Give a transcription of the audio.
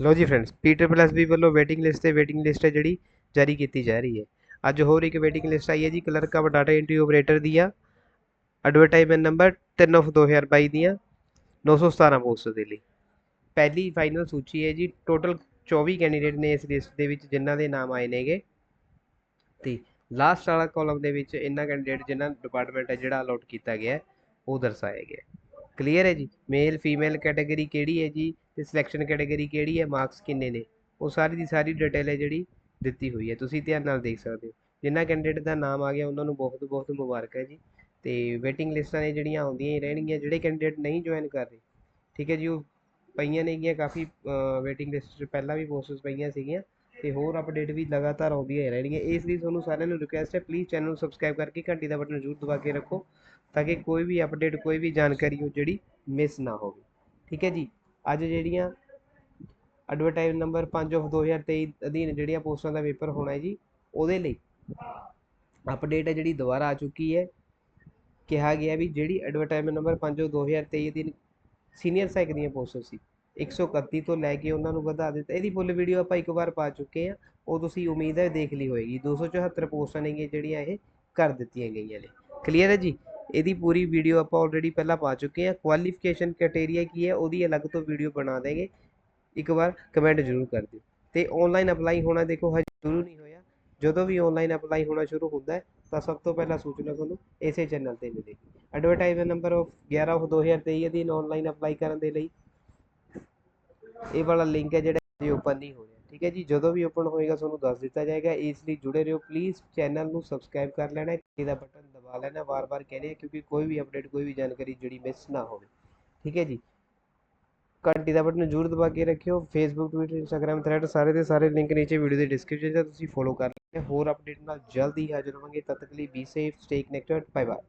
ਲਓ ਜੀ friends Peter ਪਲੱਸ ਵੀ ਵੱਲੋਂ ਵੇਟਿੰਗ ਲਿਸਟ ਤੇ ਵੇਟਿੰਗ ਲਿਸਟ ਹੈ ਜਿਹੜੀ ਜਾਰੀ ਕੀਤੀ ਜਾ ਰਹੀ ਹੈ। ਅੱਜ ਹੋਰ ਇੱਕ ਵੇਟਿੰਗ ਲਿਸਟ ਆਈ ਹੈ ਜੀ clerk of data entry operator ਦੀ ਆ। ਐਡਵਰਟਾਈਜ਼ਮੈਂਟ ਨੰਬਰ 3 ਆਫ 2022 ਦੀਆਂ 917 ਪੋਸਟ ਦੇ ਲਈ। ਪਹਿਲੀ ਫਾਈਨਲ ਸੂਚੀ ਹੈ ਜੀ ਟੋਟਲ 24 ਕੈਂਡੀਡੇਟ ਨੇ ਇਸ ਲਿਸਟ ਦੇ ਵਿੱਚ ਜਿਨ੍ਹਾਂ ਦੇ ਨਾਮ ਆਏ ਨੇਗੇ। ਤੇ ਲਾਸਟ ਵਾਲਾ ਕਾਲਮ ਦੇ ਵਿੱਚ ਇਹਨਾਂ ਕੈਂਡੀਡੇਟ ਜਿਨ੍ਹਾਂ ਡਿਪਾਰਟਮੈਂਟ ਹੈ ਜਿਹੜਾ ਅਲੋਟ ਕੀਤਾ ਗਿਆ ਉਹ ਦਰਸਾਇਆ ਗਿਆ ਕਲੀਅਰ ਹੈ ਜੀ? ਮੇਲ ਫੀਮੇਲ ਕੈਟਾਗਰੀ ਕਿਹੜੀ ਹੈ ਜੀ? ਤੇ ਸਿਲੈਕਸ਼ਨ ਕੈਟਾਗਰੀ ਕਿਹੜੀ ਹੈ? ਮਾਰਕਸ ਕਿੰਨੇ ਨੇ? ਉਹ ਸਾਰੀ ਦੀ ਸਾਰੀ ਡਿਟੇਲ ਹੈ ਜਿਹੜੀ ਦਿੱਤੀ ਹੋਈ ਹੈ। ਤੁਸੀਂ ਧਿਆਨ ਨਾਲ ਦੇਖ ਸਕਦੇ ਹੋ। ਜਿਨ੍ਹਾਂ ਕੈਂਡੀਡੇਟ ਦਾ ਨਾਮ ਆ ਗਿਆ, ਉਹਨਾਂ ਨੂੰ ਬਹੁਤ ਬਹੁਤ ਮੁਬਾਰਕ ਹੈ ਜੀ। ਤੇ ਵੇਟਿੰਗ ਲਿਸਟਾਂ ਨੇ ਜਿਹੜੀਆਂ ਆਉਂਦੀਆਂ ਹੀ ਰਹਿਣਗੀਆਂ, ਜਿਹੜੇ ਕੈਂਡੀਡੇਟ ਨਹੀਂ ਜੁਆਇਨ ਕਰ ਰਹੇ, ਠੀਕ ਹੈ ਜੀ? ਉਹ ਪਈਆਂ ਨੇਗੀਆਂ ਕਾਫੀ ਵੇਟਿੰਗ ਲਿਸਟ 'ਚ ਪਹਿਲਾਂ ਵੀ ਪੋਸਟਸ ਪਈਆਂ ਸੀਗੀਆਂ। ਤੇ ਹੋਰ ਅਪਡੇਟ ਵੀ ਲਗਾਤਾਰ ਆਉਂਦੀਆਂ ਹੀ ਰਹਿਣਗੀਆਂ। ਇਸ ਲਈ ਤੁਹਾਨੂੰ ਸਾਰਿਆਂ ਨੂੰ ਰਿਕੁਐਸਟ ਹੈ ਪਲੀਜ਼ ਚੈਨਲ ਨੂੰ ਸਬਸਕ੍ਰਾਈਬ ਕਰਕੇ ਘੰਟੀ ਦਾ ਬਟਨ ਜ਼ਰੂਰ ਦਬਾ ਕੇ ਰੱਖੋ, ਤਾਂ ਕਿ ਕੋਈ ਵੀ ਅਪਡੇਟ ਕੋਈ ਵੀ ਜਾਣਕਾਰੀ ਉਹ ਜਿਹੜੀ ਮਿਸ ਨਾ ਹੋਵੇ। ਠੀਕ ਹੈ ਜੀ? ਅੱਜ ਜਿਹੜੀਆਂ ਐਡਵਰਟਾਈਜ਼ ਨੰਬਰ 5 ਆਫ 2023 ਅਧੀਨ ਜਿਹੜੀਆਂ ਪੋਸਟਾਂ ਦਾ ਪੇਪਰ ਹੋਣਾ ਹੈ ਜੀ, ਉਹਦੇ ਲਈ ਅਪਡੇਟ ਹੈ ਜਿਹੜੀ ਦੁਬਾਰਾ ਆ ਚੁੱਕੀ ਹੈ। ਕਿਹਾ ਗਿਆ ਵੀ ਜਿਹੜੀ ਐਡਵਰਟਾਈਜ਼ਮੈਂਟ ਨੰਬਰ 5 ਆਫ 2023 ਦੀ ਸੀਨੀਅਰ ਸਹਾਇਕ ਦੀਆਂ ਪੋਸਟਾਂ ਸੀ 131 ਤੋਂ ਲੈ ਕੇ ਉਹਨਾਂ ਨੂੰ ਵਧਾ ਦਿੱਤਾ। ਇਹਦੀ ਫੁੱਲ ਵੀਡੀਓ ਆਪਾਂ ਇੱਕ ਵਾਰ ਪਾ ਚੁੱਕੇ ਆ ਉਹ ਤੁਸੀਂ ਉਮੀਦ ਹੈ ਦੇਖ ਲਈ ਹੋਏਗੀ। 274 ਪੋਸਟਾਂ ਨੇਗੀਆਂ ਜਿਹੜੀਆਂ ਇਹ ਕਰ ਦਿੱਤੀਆਂ ਗਈਆਂ ਨੇ। ਕਲੀਅਰ ਹੈ ਜੀ? ਇਹਦੀ ਪੂਰੀ ਵੀਡੀਓ ਆਪਾਂ ਆਲਰੇਡੀ ਪਹਿਲਾਂ ਪਾ ਚੁੱਕੇ ਆ ਕੁਆਲੀਫਿਕੇਸ਼ਨ ਕ੍ਰਾਈਟੇਰੀਆ ਕੀ ਹੈ, ਉਹਦੀ ਅਲੱਗ ਤੋਂ ਵੀਡੀਓ ਬਣਾ ਦੇਂਗੇ ਇੱਕ ਵਾਰ ਕਮੈਂਟ ਜ਼ਰੂਰ ਕਰ ਦਿਓ। ਤੇ ਆਨਲਾਈਨ ਅਪਲਾਈ ਹੋਣਾ ਦੇਖੋ, ਹਜੇ ਸ਼ੁਰੂ ਨਹੀਂ ਹੋਇਆ। ਜਦੋਂ ਵੀ ਆਨਲਾਈਨ ਅਪਲਾਈ ਹੋਣਾ ਸ਼ੁਰੂ ਹੁੰਦਾ ਹੈ, ਤਾਂ ਸਭ ਤੋਂ ਪਹਿਲਾਂ ਸੂਚਨਾ ਤੁਹਾਨੂੰ ਇਸੇ ਚੈਨਲ ਤੇ ਮਿਲੇਗੀ। ਐਡਵਰਟਾਈਜ਼ਮੈਂਟ ਨੰਬਰ 11 ਆਫ 2023 ਅਧੀਨ ਆਨਲਾਈਨ ਅਪਲਾਈ ਕਰਨ ਦੇ ਲਈ। ਇਹ ਵਾਲਾ ਲਿੰਕ ਹੈ ਜਿਹੜਾ ਜੀ ਓਪਨ ਨਹੀਂ ਹੋ ਰਿਹਾ। ਠੀਕ ਹੈ ਜੀ, ਜਦੋਂ ਵੀ ਓਪਨ ਹੋਏਗਾ ਤੁਹਾਨੂੰ ਦੱਸ ਦਿੱਤਾ ਜਾਏਗਾ। ਇਸ ਲਈ ਜੁੜੇ ਰਹੋ ਪਲੀਜ਼ ਚੈਨਲ ਨੂੰ ਸਬਸਕ੍ਰਾਈਬ ਕਰ ਲੈਣਾ ਇਹਦਾ ਬਟਨ ਦਬਾ ਲੈਣਾ, ਵਾਰ-ਵਾਰ ਕਹਿੰਦੇ ਆ ਕਿਉਂਕਿ ਕੋਈ ਵੀ ਅਪਡੇਟ ਕੋਈ ਵੀ ਜਾਣਕਾਰੀ ਜਿਹੜੀ ਮਿਸ ਨਾ ਹੋਵੇ। ਠੀਕ ਹੈ ਜੀ? ਘੰਟੀ ਦਾ ਬਟਨ ਜ਼ਰੂਰ ਦਬਾ ਕੇ ਰੱਖਿਓ। ਫੇਸਬੁੱਕ ਟਵਿੱਟਰ ਇੰਸਟਾਗ੍ਰam ਥ੍ਰੈਡ ਸਾਰੇ ਦੇ ਸਾਰੇ ਲਿੰਕ ਨੀਚੇ ਵੀਡੀਓ ਦੇ ਡਿਸਕ੍ਰਿਪਸ਼ਨ 'ਚ ਤੁਸੀਂ ਫੋਲੋ ਕਰ ਲੈਣਾ। ਹੋਰ ਅਪਡੇਟ ਨਾਲ ਜਲਦੀ ਹਾਜ਼ਰ ਹੋਵਾਂਗੇ। ਤਦ ਤੱਕ ਲਈ be safe stay connected bye bye